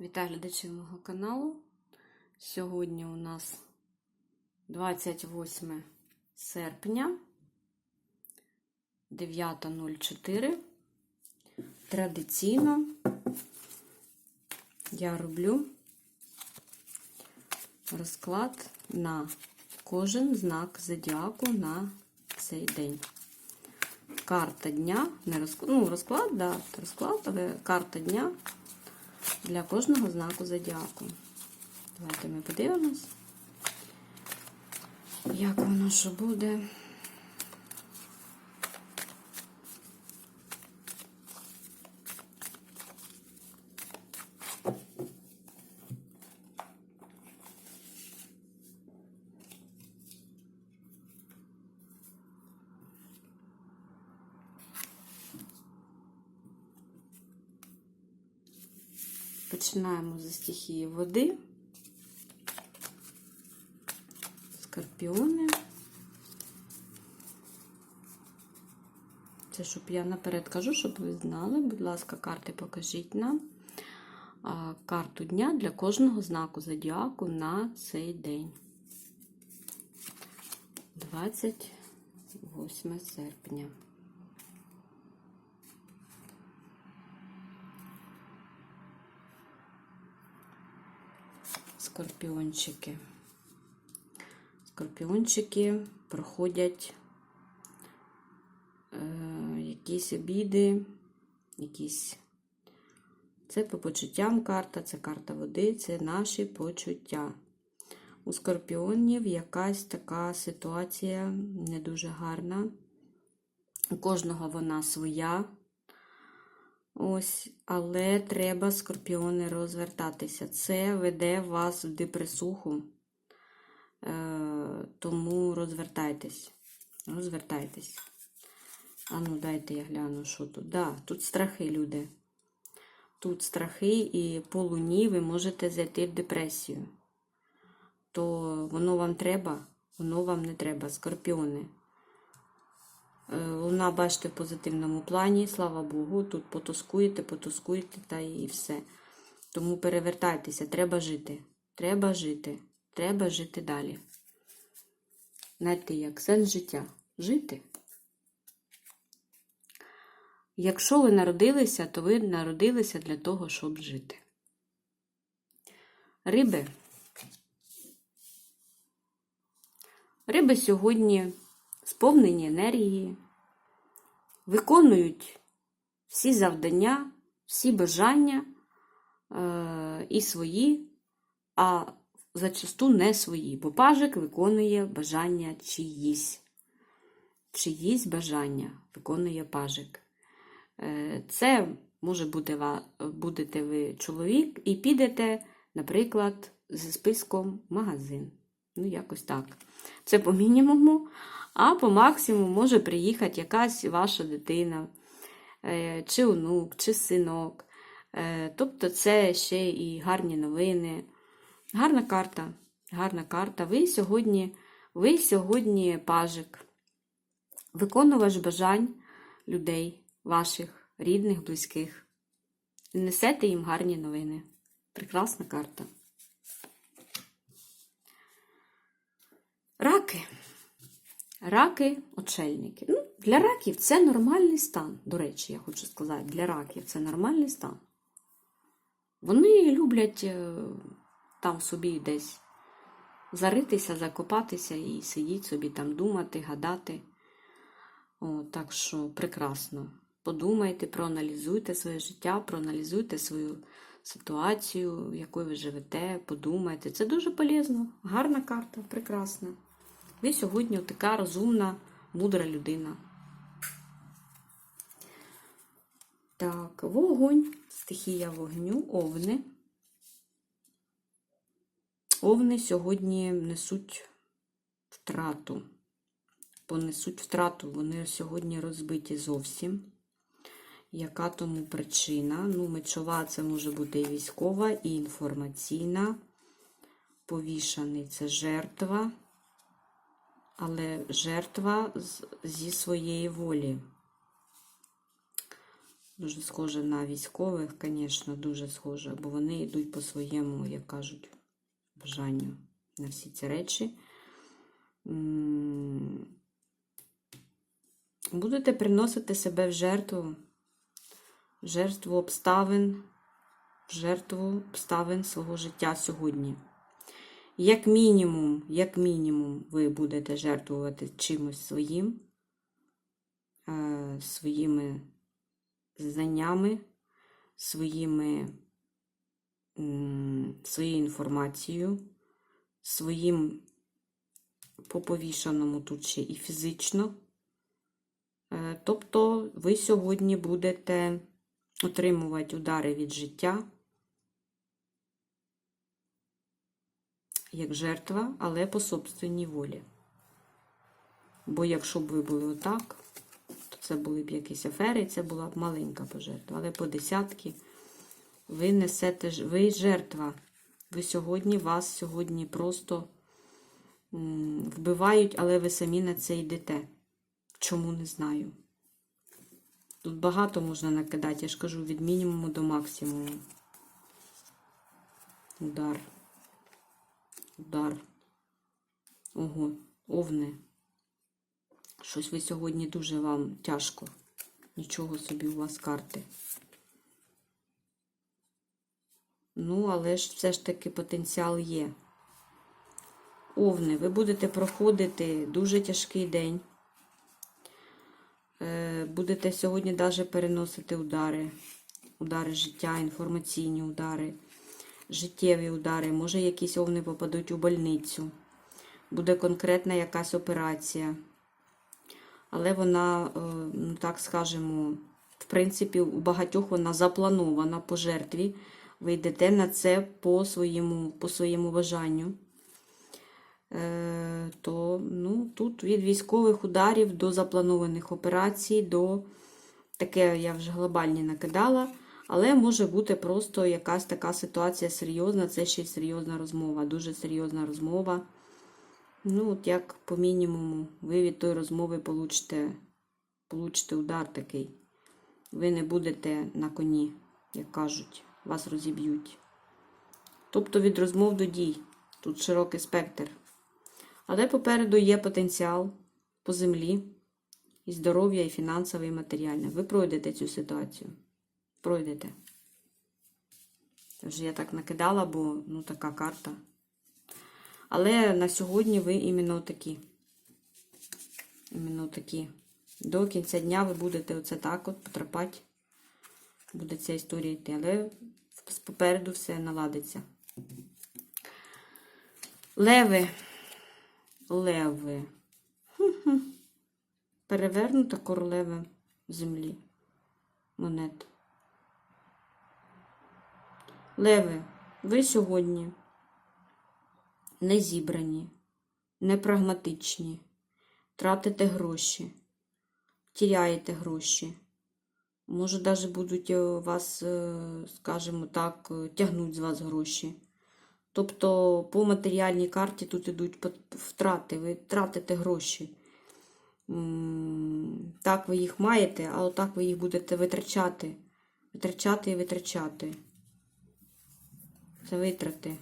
Вітаю глядачів мого каналу. Сьогодні у нас 28 серпня 9.04. Традиційно я роблю розклад на кожен знак зодіаку на цей день. Карта дня, не розклад, ну, розклад, да, розклад, але карта дня для кожного знаку зодіаку. Давайте ми подивимось, як воно що буде. Починаємо зі стихії води, скорпіони. Це щоб я наперед кажу, щоб ви знали. Будь ласка, карти покажіть нам карту дня для кожного знаку зодіаку на цей день. 28 серпня. Скорпіончики. Скорпіончики проходять е, якісь обіди, якісь. Це по почуттям карта, це карта води, це наші почуття. У скорпіонів якась така ситуація не дуже гарна. У кожного вона своя. Ось, але треба, скорпіони, розвертатися. Це веде вас в депресуху. Е, тому розвертайтесь. Розвертайтесь. А ну, дайте я гляну, що тут. Да, тут страхи, люди. Тут страхи, і по луні ви можете зайти в депресію. То воно вам треба, воно вам не треба, скорпіони. Луна, бачите, в позитивному плані, слава Богу, тут потускуєте, потускуєте та і все. Тому перевертайтеся, треба жити. Треба жити. Треба жити далі. Знаєте, як сенс життя. Жити. Якщо ви народилися, то ви народилися для того, щоб жити. Риби. Риби сьогодні сповнені енергії, виконують всі завдання, всі бажання е, і свої, а зачасту не свої, бо пажик виконує бажання чиїсь. Чиїсь бажання виконує пажик. Е, це може будете ви чоловік і підете, наприклад, зі списком в магазин. Ну, якось так. Це по мінімуму. А по максимуму може приїхати якась ваша дитина, е, чи онук, чи синок. Е, тобто це ще і гарні новини. Гарна карта. Гарна карта. Ви сьогодні, ви сьогодні пажик, виконувач бажань людей, ваших рідних, близьких. Несете їм гарні новини. Прекрасна карта. Раки. Раки, очельники. Ну, Для раків це нормальний стан. До речі, я хочу сказати, для раків це нормальний стан. Вони люблять е, там собі десь заритися, закопатися і сидіти собі там думати, гадати. О, Так що прекрасно. Подумайте, проаналізуйте своє життя, проаналізуйте свою ситуацію, в якої ви живете, подумайте. Це дуже полезно. Гарна карта, прекрасна. Ви сьогодні така розумна, мудра людина. Так, вогонь, стихія вогню, овни. Овни сьогодні несуть втрату. Понесуть втрату, вони сьогодні розбиті зовсім. Яка тому причина? Ну, мечова це може бути і військова, і інформаційна. Повішаний це жертва але жертва зі своєї волі. Дуже схоже на військових, звісно, дуже схоже, бо вони йдуть по своєму, як кажуть, бажанню на всі ці речі. Будете приносити себе в жертву, в жертву обставин, в жертву обставин свого життя сьогодні. Як мінімум, як мінімум, ви будете жертвувати чимось своїм, е, своїми знаннями, своїми, своєю інформацією, своїм по повішаному тут ще і фізично. Е, Тобто ви сьогодні будете отримувати удари від життя як жертва, але по собственній волі. Бо якщо б ви були отак, то це були б якісь афери, це була б маленька пожертва. Але по десятки ви несете, ви жертва. Ви сьогодні, вас сьогодні просто вбивають, але ви самі на це йдете. Чому не знаю. Тут багато можна накидати, я ж кажу, від мінімуму до максимуму. Удар. Удар. Ого, овне. Щось ви сьогодні дуже вам тяжко. Нічого собі у вас карти. Ну, але ж все ж таки потенціал є. Овни, ви будете проходити дуже тяжкий день. Е, Будете сьогодні навіть переносити удари. Удари життя, інформаційні удари, життєві удари. Може, якісь овни попадуть у больницю. Буде конкретна якась операція. Але вона, е, ну так скажемо, в принципі, у багатьох вона запланована по жертві. Ви йдете на це по своєму, по своєму бажанню. Е, то ну, тут від військових ударів до запланованих операцій, до таке я вже глобальні накидала, але може бути просто якась така ситуація серйозна, це ще й серйозна розмова, дуже серйозна розмова. Ну, от як по мінімуму, ви від тої розмови получите, получите удар такий. Ви не будете на коні, як кажуть, вас розіб'ють. Тобто від розмов до дій. Тут широкий спектр. Але попереду є потенціал по землі, і здоров'я, і фінансове, і матеріальне. Ви пройдете цю ситуацію. Пройдете. Вже я так накидала, бо ну, така карта. Але на сьогодні ви іменно такі. Іменно такі. До кінця дня ви будете оце так от потрапати. Буде ця історія йти. Але попереду все наладиться. Леви. Леви. Хм-хм. Перевернута королева землі. Монет. Леви, ви сьогодні не зібрані, не прагматичні, тратите гроші, тіряєте гроші. Може, навіть будуть е, вас, е, скажімо так, е, тягнуть з вас гроші. Тобто по матеріальній карті тут йдуть втрати, ви тратите гроші. Так, ви їх маєте, а отак ви їх будете витрачати. Витрачати і витрачати. Це витрати.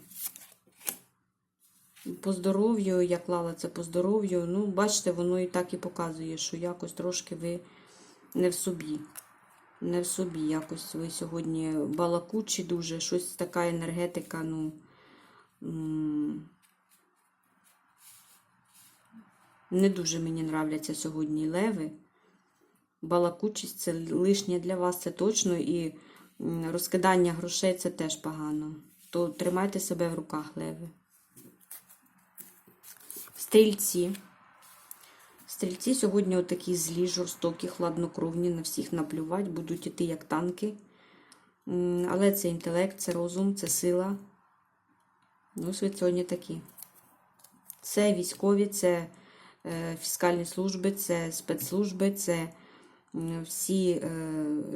По здоров'ю, я клала це по здоров'ю. Ну, бачите, воно і так і показує, що якось трошки ви не в собі. Не в собі. Якось ви сьогодні балакучі дуже, щось така енергетика, ну. Не дуже мені нравляться сьогодні леви. Балакучість це лишнє для вас, це точно. І розкидання грошей це теж погано. То тримайте себе в руках, леви. Стрільці. Стрільці сьогодні отакі злі, жорстокі, хладнокровні, на всіх наплювати, будуть іти як танки. Але це інтелект, це розум, це сила. Ну, ви сьогодні такі. Це військові, це е, фіскальні служби, це спецслужби, це всі е,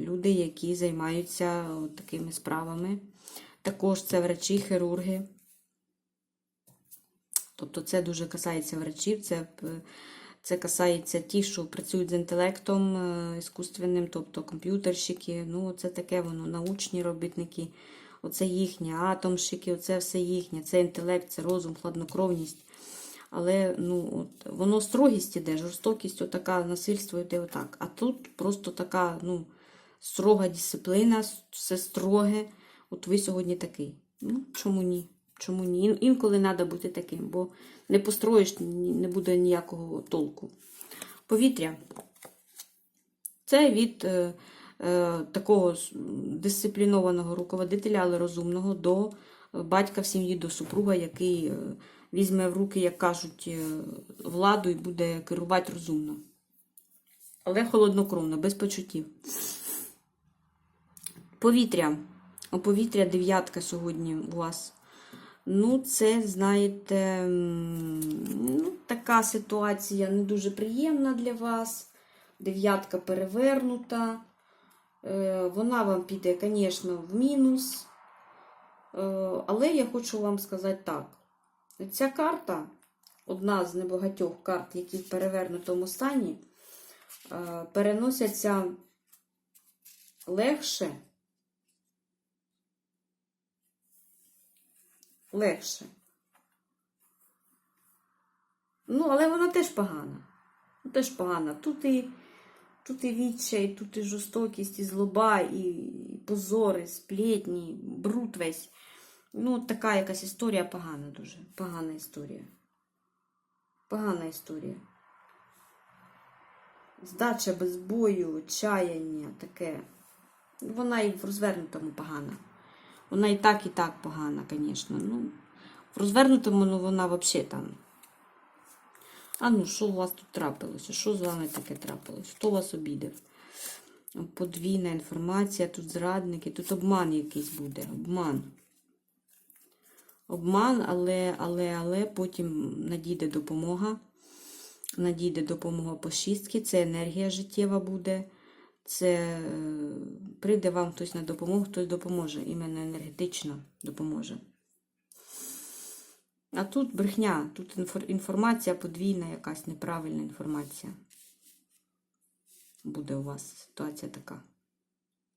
люди, які займаються такими справами. Також це врачі, хірурги. Тобто це дуже касається врачів, це Це касається ті, що працюють з інтелектом е, іскусственним, тобто комп'ютерщики. Ну, це таке воно, научні робітники. Оце їхнє, атомщики, оце все їхнє. Це інтелект, це розум, хладнокровність. Але ну, от, воно строгість іде, жорстокість, отака насильство йде отак. А тут просто така ну, строга дисципліна, все строге. От ви сьогодні такий. Ну, чому ні? Чому ні? Інколи треба бути таким, бо не построїш, не буде ніякого толку. Повітря. Це від е, е, такого дисциплінованого руководителя, але розумного, до батька в сім'ї, до супруга, який е, візьме в руки, як кажуть, е, владу і буде керувати розумно. Але холоднокровно, без почуттів. Повітря. У повітря дев'ятка сьогодні у вас. Ну, це, знаєте, ну, така ситуація не дуже приємна для вас. Дев'ятка перевернута. Е, Вона вам піде, звісно, в мінус. Е, Але я хочу вам сказати так. Ця карта, одна з небагатьох карт, які в перевернутому стані, е, переносяться легше. Легше. Ну, але вона теж погана. Теж погана. Тут і, тут і відчай, тут і жорстокість, і злоба, і позори, сплетні, бруд весь. Ну, така якась історія погана дуже. Погана історія. Погана історія. Здача без бою, отчаяння, таке. Вона і в розвернутому погана. Вона і так, і так погана, звісно. Ну, в розвернутому ну, вона взагалі там. А ну, що у вас тут трапилося? Що з вами таке трапилось? Хто вас обідав? Подвійна інформація, тут зрадники, тут обман якийсь буде. Обман. Обман, але, але, але потім надійде допомога. Надійде допомога по шістки, це енергія життєва буде. Це е, прийде вам хтось на допомогу, хтось допоможе, іменно енергетично допоможе. А тут брехня, тут інформація подвійна, якась неправильна інформація. Буде у вас ситуація така.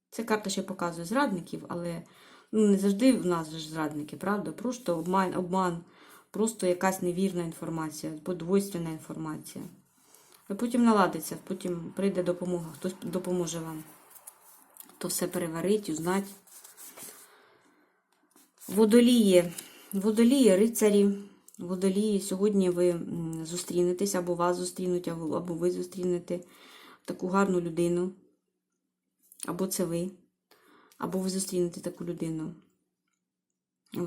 Ця карта ще показує зрадників, але ну, не завжди в нас ж зрадники, правда? Просто обман, обман, просто якась невірна інформація, подвойственна інформація. А потім наладиться, потім прийде допомога, хтось допоможе вам. То все переварить, узнать. Водолії. Водолії, рицарі. Водолії. Сьогодні ви зустрінетесь, або вас зустрінуть, або ви зустрінете таку гарну людину. Або це ви. Або ви зустрінете таку людину.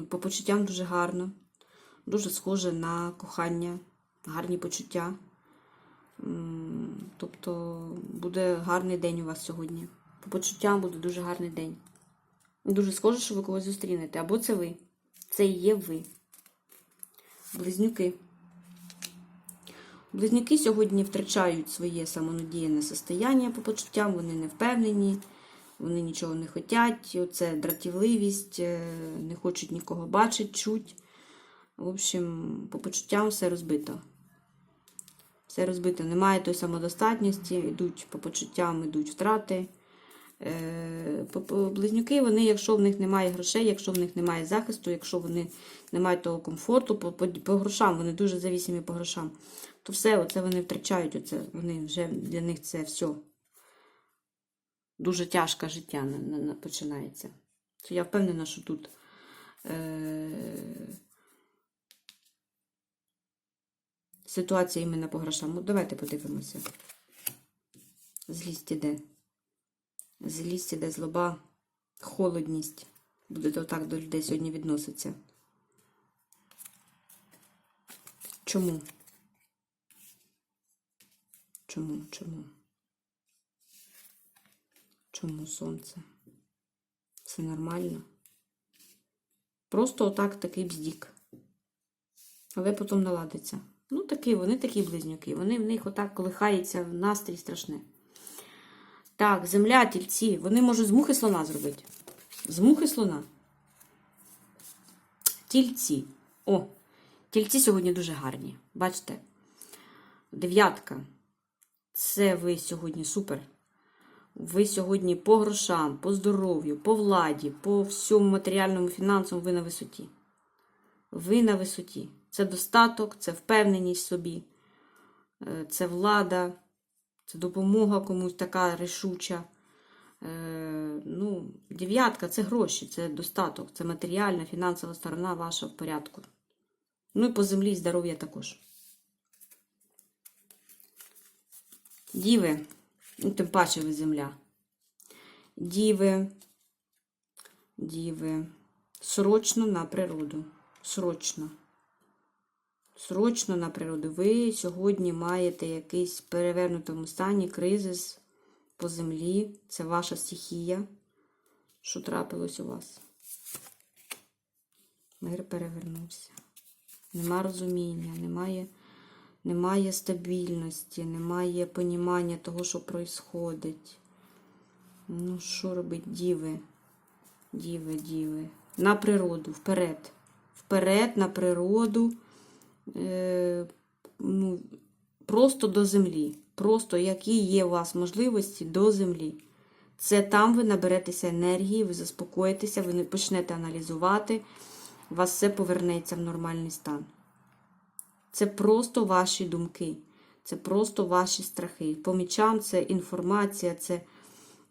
По почуттям дуже гарно. Дуже схоже на кохання, гарні почуття. Тобто буде гарний день у вас сьогодні. По почуттям буде дуже гарний день. Дуже схоже, що ви когось зустрінете. Або це ви. Це і є ви. Близнюки. Близнюки сьогодні втрачають своє самонадіяне состояння по почуттям, вони не впевнені, вони нічого не хочуть. Оце дратівливість, е, не хочуть нікого бачити, чуть. В общем, по почуттям все розбито. Все розбито. Немає тої самодостатності, йдуть по почуттям, йдуть втрати. Е, Близнюки, вони, якщо в них немає грошей, якщо в них немає захисту, якщо вони не мають того комфорту, по, по, по грошам, вони дуже завісимі по грошам, то все, оце вони втрачають, оце, вони вже для них це все. Дуже тяжке життя на, на, на- починається. То я впевнена, що тут. Е, Ситуація іменно по грошам. Ну, давайте подивимося. Злість іде. Злість іде злоба, холодність. Буде отак до людей сьогодні відноситься. Чому? Чому? Чому? Чому сонце? Це нормально? Просто отак такий бздік. Але потім наладиться. Ну, такі, вони такі близнюки. Вони в них отак колихається настрій страшне. Так, земля, тільці. Вони можуть з мухи слона зробити. З мухи слона. Тільці. О, тільці сьогодні дуже гарні. Бачите? Дев'ятка. Це ви сьогодні супер. Ви сьогодні по грошам, по здоров'ю, по владі, по всьому матеріальному, фінансовому ви на висоті. Ви на висоті. Це достаток, це впевненість в собі, е, це влада, це допомога комусь така рішуча. Е, Ну, дев'ятка це гроші, це достаток, це матеріальна, фінансова сторона ваша в порядку. Ну і по землі і здоров'я також. Діви, ну, тим паче ви земля. Діви, діви, срочно на природу. Срочно. Срочно на природу. Ви сьогодні маєте якийсь перевернутому стані кризис по землі. Це ваша стихія. Що трапилось у вас? Мир перевернувся. Нема розуміння, немає, немає стабільності, немає понімання того, що происходить. Ну, що робить діви? Діви, діви. На природу, вперед. Вперед, на природу. Е, ну, просто до землі. Просто які є у вас можливості до землі. Це там ви наберетеся енергії, ви заспокоїтеся, ви не почнете аналізувати, у вас все повернеться в нормальний стан. Це просто ваші думки, це просто ваші страхи. По мічам це інформація, це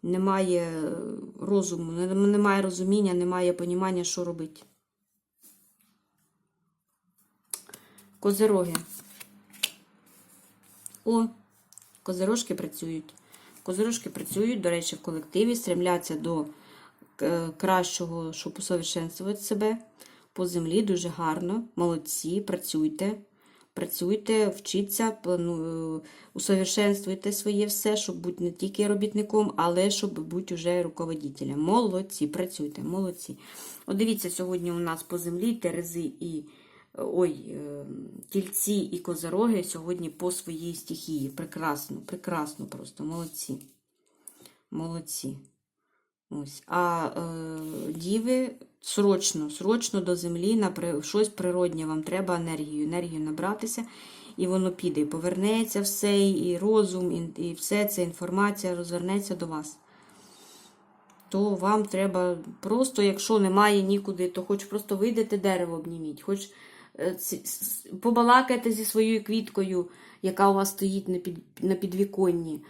немає розуму, немає розуміння, немає понімання, що робити. Козироги. О, козирожки працюють. Козирожки працюють, до речі, в колективі, стремляться до е, кращого, щоб усовершенствувати себе по землі. Дуже гарно. Молодці, працюйте. Працюйте, вчіться, усовершенствуйте своє все, щоб бути не тільки робітником, але щоб бути вже руководителем. Молодці, працюйте, молодці. От дивіться, сьогодні у нас по землі терези і ой, е, тільці і козороги сьогодні по своїй стихії. Прекрасно, прекрасно просто, молодці. Молодці. Ось. А е, діви срочно, срочно до землі, на щось природнє вам треба енергію, енергію набратися, і воно піде. І Повернеться все, і розум, і, і все це інформація розвернеться до вас. То вам треба просто, якщо немає нікуди, то хоч просто вийдете дерево обніміть, хоч е, побалакайте зі своєю квіткою, яка у вас стоїть на, під, на підвіконні.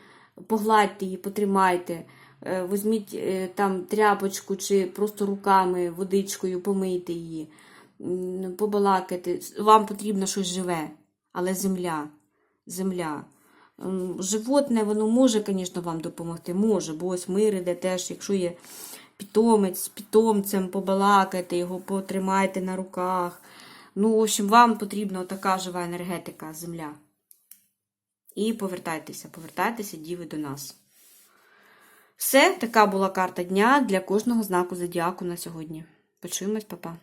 Погладьте її, потримайте, е, візьміть е, там тряпочку чи просто руками, водичкою помийте її, побалакайте. Вам потрібно щось живе, але земля. Земля. Животне, воно може, звісно, вам допомогти. Може, бо ось мир іде теж, якщо є питомець з питомцем, побалакайте його, потримайте на руках. Ну, в общем, вам потрібна така жива енергетика, земля. І повертайтеся, повертайтеся, діви, до нас. Все, така була карта дня для кожного знаку зодіаку на сьогодні. Почуємось, папа.